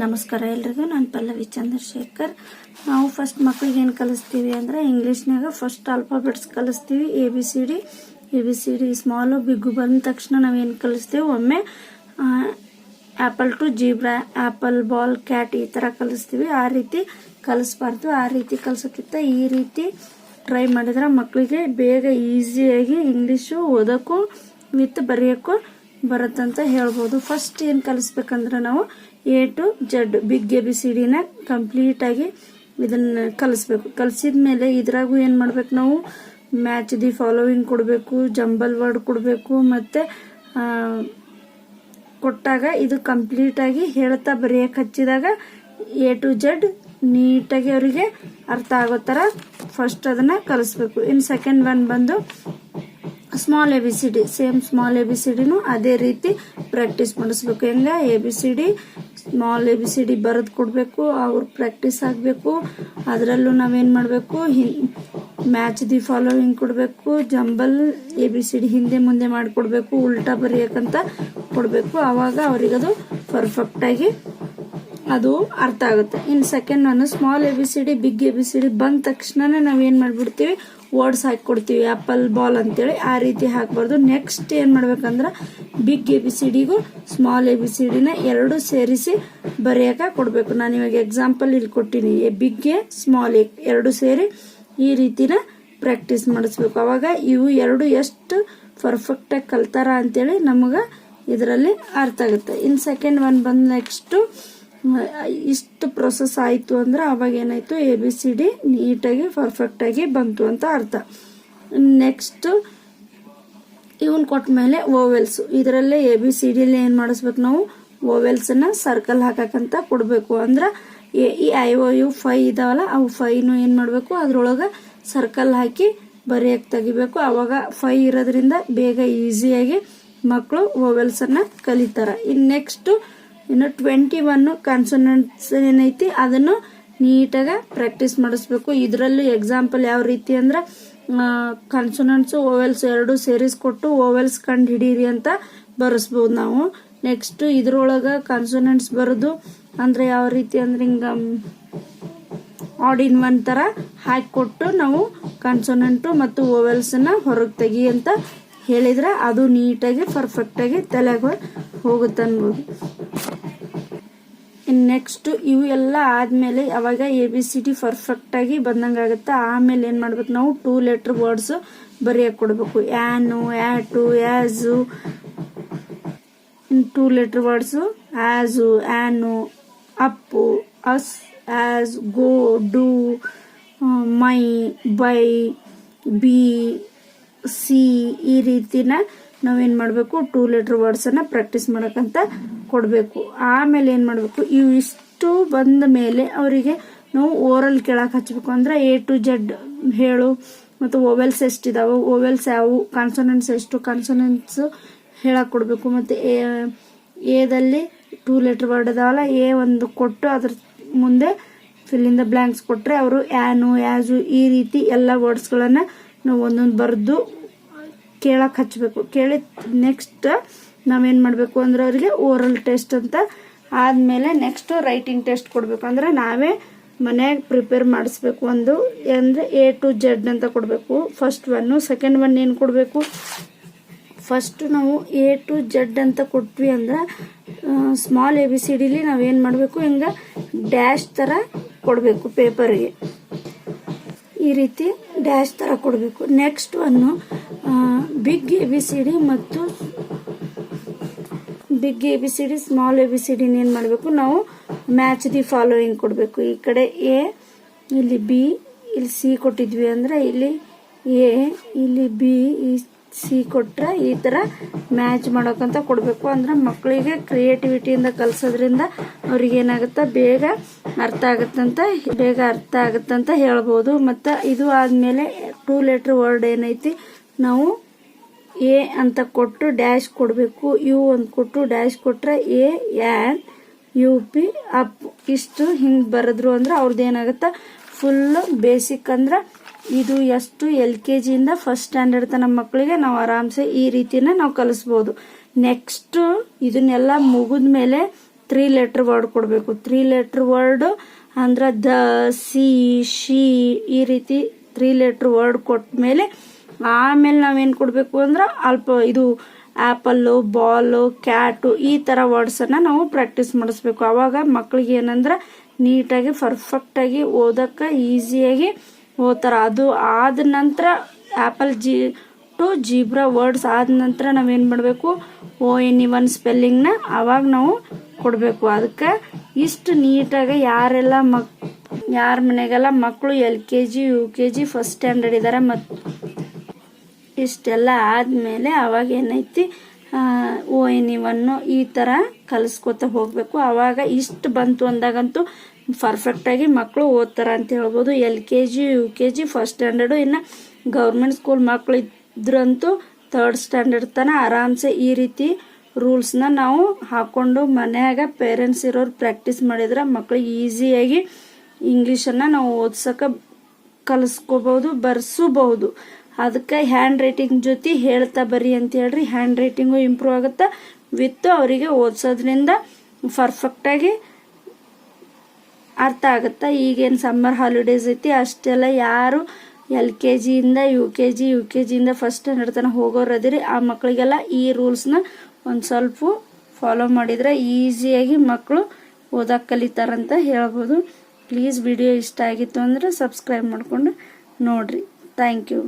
ನಮಸ್ಕಾರ ಎಲ್ರಿಗೂ, ನಾನು ಪಲ್ಲವಿ ಚಂದ್ರಶೇಖರ್. ನಾವು ಫಸ್ಟ್ ಮಕ್ಕಳಿಗೆ ಏನು ಕಲಿಸ್ತೀವಿ ಅಂದರೆ ಇಂಗ್ಲೀಷ್ನಾಗ first alphabets ಕಲಿಸ್ತೀವಿ A B C D A B C D small big ಬಂದ ತಕ್ಷಣ ನಾವೇನು ಕಲಿಸ್ತೀವಿ? ಒಮ್ಮೆ apple to zebra apple ball cat ಈ ಥರ ಕಲಿಸ್ತೀವಿ. ಆ ರೀತಿ ಕಲಿಸ್ಬಾರ್ದು. ಆ ರೀತಿ ಕಲಿಸೋಕ್ಕಿಂತ ಈ ರೀತಿ ಟ್ರೈ ಮಾಡಿದ್ರೆ ಮಕ್ಕಳಿಗೆ ಬೇಗ ಈಸಿಯಾಗಿ ಇಂಗ್ಲೀಷು ಓದೋಕ್ಕೂ ವಿತ್ ಬರೆಯೋಕ್ಕೂ ಬರುತ್ತಂತ ಹೇಳ್ಬೋದು. ಫಸ್ಟ್ ಏನು ಕಲಿಸ್ಬೇಕಂದ್ರೆ ನಾವು A to Z big A B C ಡಿನ ಕಂಪ್ಲೀಟಾಗಿ ಇದನ್ನ ಕಲಿಸ್ಬೇಕು. ಕಲಿಸಿದ ಮೇಲೆ ಇದ್ರಾಗೂ ಏನು ಮಾಡ್ಬೇಕು ನಾವು? ಮ್ಯಾಚ್ ದಿ ಫಾಲೋವಿಂಗ್ ಕೊಡಬೇಕು ಜಂಬಲ್ ವರ್ಡ್ ಕೊಡಬೇಕು, ಮತ್ತು ಕೊಟ್ಟಾಗ ಇದು ಕಂಪ್ಲೀಟಾಗಿ ಹೇಳ್ತಾ ಬರೆಯಕ್ಕೆ ಹಚ್ಚಿದಾಗ ಎ ಟು ಜಡ್ ನೀಟಾಗಿ ಅವರಿಗೆ ಅರ್ಥ ಆಗೋ ಥರ ಫಸ್ಟ್ ಅದನ್ನು ಕಲಿಸ್ಬೇಕು. ಇನ್ನು ಸೆಕೆಂಡ್ ಒನ್ ಬಂದು small A B C D same small A B C ಡಿನೂ ಅದೇ ರೀತಿ ಪ್ರಾಕ್ಟೀಸ್ ಮಾಡಿಸ್ಬೇಕು. ಹೆಂಗೆ? A B C D small A B C D ಬರೆದು ಕೊಡಬೇಕು, ಅವ್ರು ಪ್ರಾಕ್ಟೀಸ್ ಆಗಬೇಕು. ಅದರಲ್ಲೂ ನಾವೇನು ಮಾಡಬೇಕು? ಮ್ಯಾಚ್ ದಿ ಫಾಲೋವಿಂಗ್ ಕೊಡಬೇಕು jumble A B C D ಹಿಂದೆ ಮುಂದೆ ಮಾಡಿಕೊಡ್ಬೇಕು, ಉಲ್ಟಾ ಬರೆಯೋಕ್ಕಂತ ಕೊಡಬೇಕು. ಆವಾಗ ಅವರಿಗದು ಪರ್ಫೆಕ್ಟಾಗಿ ಅದು ಅರ್ಥ ಆಗುತ್ತೆ. ಇನ್ನು second one small A B C D big A B C D ಬಂದ ತಕ್ಷಣನೇ ನಾವೇನು ಮಾಡಿಬಿಡ್ತೀವಿ? ವರ್ಡ್ಸ್ ಹಾಕಿ ಆ್ಯಪಲ್ ಬಾಲ್ ಅಂತೇಳಿ ಆ ರೀತಿ ಹಾಕ್ಬಾರ್ದು. ನೆಕ್ಸ್ಟ್ ಏನು ಮಾಡ್ಬೇಕಂದ್ರೆ ಬಿಗ್ ಎ ಬಿ ಸಿ ಡಿಗೂ ಸ್ಮಾಲ್ ಎ ಬಿ ಸಿ ಡಿನ ಎರಡು ಸೇರಿಸಿ ಬರೆಯೋಕೆ ಕೊಡಬೇಕು. ನಾನು ಇವಾಗ ಎಕ್ಸಾಂಪಲ್ ಇಲ್ಲಿ ಕೊಟ್ಟಿನಿ. A big A small A ಎರಡು ಸೇರಿ ಈ ರೀತಿನ ಪ್ರಾಕ್ಟೀಸ್ ಮಾಡಿಸ್ಬೇಕು. ಅವಾಗ ಇವು ಎರಡು ಎಷ್ಟು ಪರ್ಫೆಕ್ಟಾಗಿ ಕಲ್ತಾರ ಅಂತೇಳಿ ನಮಗೆ ಇದರಲ್ಲಿ ಅರ್ಥ ಆಗುತ್ತೆ. ಇನ್ನು ಸೆಕೆಂಡ್ ಒನ್ ಬಂದು ನೆಕ್ಸ್ಟು ಇಷ್ಟು ಪ್ರೊಸೆಸ್ ಆಯಿತು ಅಂದ್ರೆ ಅವಾಗ ಏನಾಯಿತು ಎ ಬಿ ಸಿ ಡಿ ನೀಟಾಗಿ ಪರ್ಫೆಕ್ಟಾಗಿ ಬಂತು ಅಂತ ಅರ್ಥ. ನೆಕ್ಸ್ಟ್ ಇವನ್ ಕೊಟ್ಟ ಮೇಲೆ ಓವೆಲ್ಸು ಇದರಲ್ಲೇ ಎ ಬಿ ಸಿ ಡಿಲಿ ಏನು ಮಾಡಿಸ್ಬೇಕು ನಾವು? ಓವೆಲ್ಸನ್ನು ಸರ್ಕಲ್ ಹಾಕಕ್ಕಂತ ಕೊಡಬೇಕು. ಅಂದ್ರೆ A E I O U five ಇದಾವಲ್ಲ, ಅವು ಫೈನು ಏನು ಮಾಡಬೇಕು? ಅದ್ರೊಳಗೆ ಸರ್ಕಲ್ ಹಾಕಿ ಬರೆಯಕ್ಕೆ ತೆಗಿಬೇಕು. ಅವಾಗ ಫೈ ಇರೋದ್ರಿಂದ ಬೇಗ ಈಸಿಯಾಗಿ ಮಕ್ಕಳು ಓವೆಲ್ಸನ್ನು ಕಲಿತಾರೆ. ಇನ್ನು ನೆಕ್ಸ್ಟು ಇನ್ನು ಟ್ವೆಂಟಿ ಒನ್ನು ಕಾನ್ಸನೆಂಟ್ಸ್ ಏನೈತಿ ಅದನ್ನು ನೀಟಾಗಿ ಪ್ರಾಕ್ಟೀಸ್ ಮಾಡಿಸ್ಬೇಕು. ಇದರಲ್ಲೂ ಎಕ್ಸಾಂಪಲ್ ಯಾವ ರೀತಿ ಅಂದ್ರೆ ಕಾನ್ಸನೆಂಟ್ಸು ಓವೆಲ್ಸ್ ಎರಡು ಸೇರಿಸ್ಕೊಟ್ಟು ಓವೆಲ್ಸ್ ಕಂಡು ಹಿಡೀರಿ ಅಂತ ಬರೆಸ್ಬೋದು ನಾವು. ನೆಕ್ಸ್ಟ್ ಇದ್ರೊಳಗೆ ಕಾನ್ಸನೆಂಟ್ಸ್ ಬರೋದು ಅಂದರೆ ಯಾವ ರೀತಿ ಅಂದ್ರೆ ಹಿಂಗೆ ಆಡಿನ್ ಒನ್ ಥರ ಹಾಕಿಕೊಟ್ಟು ನಾವು ಕಾನ್ಸೊನೆಂಟು ಮತ್ತು ಓವೆಲ್ಸನ್ನ ಹೊರಗೆ ತೆಗಿ ಅಂತ ಹೇಳಿದ್ರೆ ಅದು ನೀಟಾಗಿ ಪರ್ಫೆಕ್ಟಾಗಿ ತಲೆಗೆ ಹೋಗುತ್ತೆ ಅನ್ಬೋದು. ನೆಕ್ಸ್ಟ್ ಇವು ಎಲ್ಲ ಆದಮೇಲೆ ಅವಾಗ ಎ ಬಿ ಸಿ ಡಿ ಪರ್ಫೆಕ್ಟಾಗಿ ಬಂದಂಗೆ ಆಗುತ್ತೆ. ಆಮೇಲೆ ಏನು ಮಾಡ್ಬೇಕು ನಾವು? ಟೂ ಲೆಟ್ರ್ ವರ್ಡ್ಸು ಬರೆಯೋಕೆ ಕೊಡಬೇಕು. An at as two letter words as an up us as go do my by B C ಈ ರೀತಿನ ನಾವೇನು ಮಾಡಬೇಕು ಟೂ ಲೆಟ್ರ್ ವರ್ಡ್ಸನ್ನು ಪ್ರಾಕ್ಟೀಸ್ ಮಾಡೋಕ್ಕಂತ ಕೊಡಬೇಕು. ಆಮೇಲೆ ಏನು ಮಾಡಬೇಕು, ಇವು ಇಷ್ಟು ಬಂದ ಮೇಲೆ ಅವರಿಗೆ ನಾವು ಓರಲ್ ಕೇಳಕ್ಕೆ ಹಚ್ಚಬೇಕು ಅಂದ್ರೆ ಎ ಟು ಜೆಡ್ ಹೇಳು, ಮತ್ತು ಓವೆಲ್ಸ್ ಎಷ್ಟಿದಾವೆ ಓವೆಲ್ಸ್ ಯಾವು ಕಾನ್ಸನೆಂಟ್ಸ್ ಎಷ್ಟು ಕಾನ್ಸನೆಂಟ್ಸು ಹೇಳಕ್ಕೆ ಕೊಡಬೇಕು, ಮತ್ತು ಎದಲ್ಲಿ ಟೂ ಲೆಟ್ರ್ ವರ್ಡ್ ಅದಾವಲ್ಲ ಎ ಒಂದು ಕೊಟ್ಟು ಅದ್ರ ಮುಂದೆ ಫಿಲ್ಲಿಂದ ಬ್ಲ್ಯಾಂಕ್ಸ್ ಕೊಟ್ಟರೆ ಅವರು ಆ್ಯನು ಆ್ಯಸು ಈ ರೀತಿ ಎಲ್ಲ ವರ್ಡ್ಸ್ಗಳನ್ನು ನಾವು ಒಂದೊಂದು ಬರೆದು ಕೇಳಕ್ಕೆ ಹಚ್ಚಬೇಕು ಕೇಳಿ ನೆಕ್ಸ್ಟ್ ನಾವೇನು ಮಾಡಬೇಕು ಅಂದ್ರೆ ಅವರಿಗೆ ಓರಲ್ ಟೆಸ್ಟ್ ಅಂತ ಆದಮೇಲೆ ನೆಕ್ಸ್ಟು ರೈಟಿಂಗ್ ಟೆಸ್ಟ್ ಕೊಡಬೇಕು. ಅಂದರೆ ನಾವೇ ಮನೆಯಾಗ ಪ್ರಿಪೇರ್ ಮಾಡಿಸ್ಬೇಕು ಒಂದು, ಅಂದರೆ ಎ ಟು ಜೆಡ್ ಅಂತ ಕೊಡಬೇಕು. ಫಸ್ಟ್ ಒನ್ನು ಸೆಕೆಂಡ್ ಒನ್ ಏನು ಕೊಡಬೇಕು? ಫಸ್ಟ್ ನಾವು ಎ ಟು ಜೆಡ್ ಅಂತ ಕೊಟ್ವಿ ಅಂದ್ರೆ ಸ್ಮಾಲ್ ಎ ಬಿ ಸಿ ಡಿಲಿ ನಾವೇನು ಮಾಡಬೇಕು? ಹಿಂಗೆ ಡ್ಯಾಶ್ ಥರ ಕೊಡಬೇಕು ಪೇಪರ್ಗೆ ಈ ರೀತಿ ಡ್ಯಾಶ್ ಥರ ಕೊಡಬೇಕು. ನೆಕ್ಸ್ಟ್ ಒಂದು big A B C D ಮತ್ತು big A B C D small A B C ಡಿನ ಏನು ಮಾಡಬೇಕು? ನಾವು ಮ್ಯಾಚ್ ದಿ ಫಾಲೋಯಿಂಗ್ ಕೊಡಬೇಕು. ಈ ಕಡೆ ಎ ಇಲ್ಲಿ ಬಿ ಇಲ್ಲಿ ಸಿ ಕೊಟ್ಟಿದ್ವಿ ಅಂದರೆ ಇಲ್ಲಿ ಎ ಇಲ್ಲಿ ಬಿ ಈ ಸಿ ಕೊಟ್ರೆ ಈ ಥರ ಮ್ಯಾಚ್ ಮಾಡೋಕ್ಕಂತ ಕೊಡಬೇಕು. ಅಂದ್ರೆ ಮಕ್ಕಳಿಗೆ ಕ್ರಿಯೇಟಿವಿಟಿಯಿಂದ ಕಲಿಸೋದ್ರಿಂದ ಅವ್ರಿಗೆ ಏನಾಗುತ್ತೆ? ಬೇಗ ಅರ್ಥ ಆಗುತ್ತಂತ, ಬೇಗ ಅರ್ಥ ಆಗುತ್ತಂತ ಹೇಳ್ಬೋದು. ಮತ್ತು ಇದು ಆದಮೇಲೆ ಟೂ ಲೆಟ್ರ್ ವರ್ಡ್ ಏನೈತಿ? ನಾವು ಎ ಅಂತ ಕೊಟ್ಟು ಡ್ಯಾಶ್ ಕೊಡಬೇಕು. ಯು ಅಂತ ಕೊಟ್ಟು ಡ್ಯಾಶ್ ಕೊಟ್ಟರೆ A an U, P, up. ಇಷ್ಟು ಹಿಂಗೆ ಬರೆದ್ರು ಅಂದ್ರೆ ಅವ್ರದ್ದು ಏನಾಗುತ್ತೆ? ಫುಲ್ ಬೇಸಿಕ್ ಅಂದ್ರೆ ಇದು ಎಷ್ಟು ಎಲ್ ಕೆ ಜಿಯಿಂದ ಫಸ್ಟ್ ಸ್ಟ್ಯಾಂಡರ್ಡ್ ತನಕ ಮಕ್ಕಳಿಗೆ ನಾವು ಆರಾಮ್ಸೆ ಈ ರೀತಿನ ನಾವು ಕಲಿಸ್ಬೋದು. ನೆಕ್ಸ್ಟ್ ಇದನ್ನೆಲ್ಲ ಮುಗಿದ ಮೇಲೆ ತ್ರೀ ಲೆಟ್ರ್ ವರ್ಡ್ ಕೊಡಬೇಕು. ತ್ರೀ ಲೆಟ್ರ್ ವರ್ಡ್ ಅಂದ್ರೆ ದ, ಸಿ, ಶಿ ಈ ರೀತಿ ತ್ರೀ ಲೆಟ್ರ್ ವರ್ಡ್ ಕೊಟ್ಟ ಮೇಲೆ ಆಮೇಲೆ ನಾವೇನು ಕೊಡಬೇಕು ಅಂದ್ರೆ ಅಲ್ಪ ಇದು ಆ್ಯಪಲ್ಲು ಬಾಲು ಕ್ಯಾಟು ಈ ಥರ ವರ್ಡ್ಸನ್ನು ನಾವು ಪ್ರಾಕ್ಟೀಸ್ ಮಾಡಿಸ್ಬೇಕು. ಅವಾಗ ಮಕ್ಕಳಿಗೆ ಏನಂದ್ರೆ ನೀಟಾಗಿ ಪರ್ಫೆಕ್ಟಾಗಿ ಓದೋಕ್ಕೆ ಈಸಿಯಾಗಿ ಓದ್ತಾರೆ. ಅದು ಆದ ನಂತರ apple G to zebra words ಆದ ನಂತರ ನಾವೇನು ಮಾಡಬೇಕು? ಓ ಎನ್ ಇ ಒನ್ ಸ್ಪೆಲ್ಲಿಂಗ್ನ ಅವಾಗ ನಾವು ಕೊಡಬೇಕು. ಅದಕ್ಕೆ ಇಷ್ಟು ನೀಟಾಗಿ ಯಾರೆಲ್ಲ ಮಕ್, ಯಾರ ಮನೆಗೆಲ್ಲ ಮಕ್ಕಳು L K G, U K G first standard ಇದ್ದಾರೆ ಮತ್ತು ಇಷ್ಟೆಲ್ಲ ಆದಮೇಲೆ ಅವಾಗ ಏನೈತಿ? ಓ ಎನ್ ಒನ್ನು ಈ ಥರ ಕಲಿಸ್ಕೊತ ಹೋಗಬೇಕು. ಆವಾಗ ಇಷ್ಟು ಬಂತು ಅಂದಾಗಂತೂ ಪರ್ಫೆಕ್ಟಾಗಿ ಮಕ್ಕಳು ಓದ್ತಾರೆ ಅಂತ ಹೇಳ್ಬೋದು. L K G U K G first standard ಇನ್ನು ಗೌರ್ಮೆಂಟ್ ಸ್ಕೂಲ್ ಮಕ್ಕಳು ಇದ್ರಂತೂ ಥರ್ಡ್ ಸ್ಟ್ಯಾಂಡರ್ಡ್ ತನಕ ಆರಾಮ್ಸೆ ಈ ರೀತಿ ರೂಲ್ಸ್ನ ನಾವು ಹಾಕ್ಕೊಂಡು ಮನ್ಯಾಗ ಪೇರೆಂಟ್ಸ್ ಇರೋರು ಪ್ರಾಕ್ಟೀಸ್ ಮಾಡಿದ್ರೆ ಮಕ್ಳಿಗೆ ಈಸಿಯಾಗಿ ಇಂಗ್ಲೀಷನ್ನು ನಾವು ಓದ್ಸೋಕೆ ಕಲಿಸ್ಕೋಬಹುದು, ಬರ್ಸಬಹುದು. ಅದಕ್ಕೆ ಹ್ಯಾಂಡ್ ರೈಟಿಂಗ್ ಜೊತೆ ಹೇಳ್ತಾ ಬರ್ರಿ ಅಂತ ಹೇಳ್ರಿ. ಹ್ಯಾಂಡ್ ರೈಟಿಂಗು ಇಂಪ್ರೂವ್ ಆಗುತ್ತೆ. ವಿತ್ ಅವರಿಗೆ ಓದಿಸೋದ್ರಿಂದ ಪರ್ಫೆಕ್ಟಾಗಿ ಅರ್ಥ ಆಗುತ್ತೆ? ಈಗೇನು ಸಮ್ಮರ್ ಹಾಲಿಡೇಸ್ ಐತಿ, ಅಷ್ಟೆಲ್ಲ ಯಾರು L K ಜಿಯಿಂದ, U K G, U K ಜಿಯಿಂದ first standard ತನಕ ಹೋಗೋರು ಅದಿರಿ. ಆ ಮಕ್ಕಳಿಗೆಲ್ಲ ಈ ರೂಲ್ಸ್ನ ಒಂದು ಸ್ವಲ್ಪ ಫಾಲೋ ಮಾಡಿದರೆ ಈಸಿಯಾಗಿ ಮಕ್ಕಳು ಓದಕ್ಕೆ ಕಲಿತಾರಂತ ಹೇಳ್ಬೋದು. ಪ್ಲೀಸ್ ವಿಡಿಯೋ ಇಷ್ಟ ಆಗಿತ್ತು ಅಂದರೆ ಸಬ್ಸ್ಕ್ರೈಬ್ ಮಾಡಿಕೊಂಡು ನೋಡಿರಿ. Thank you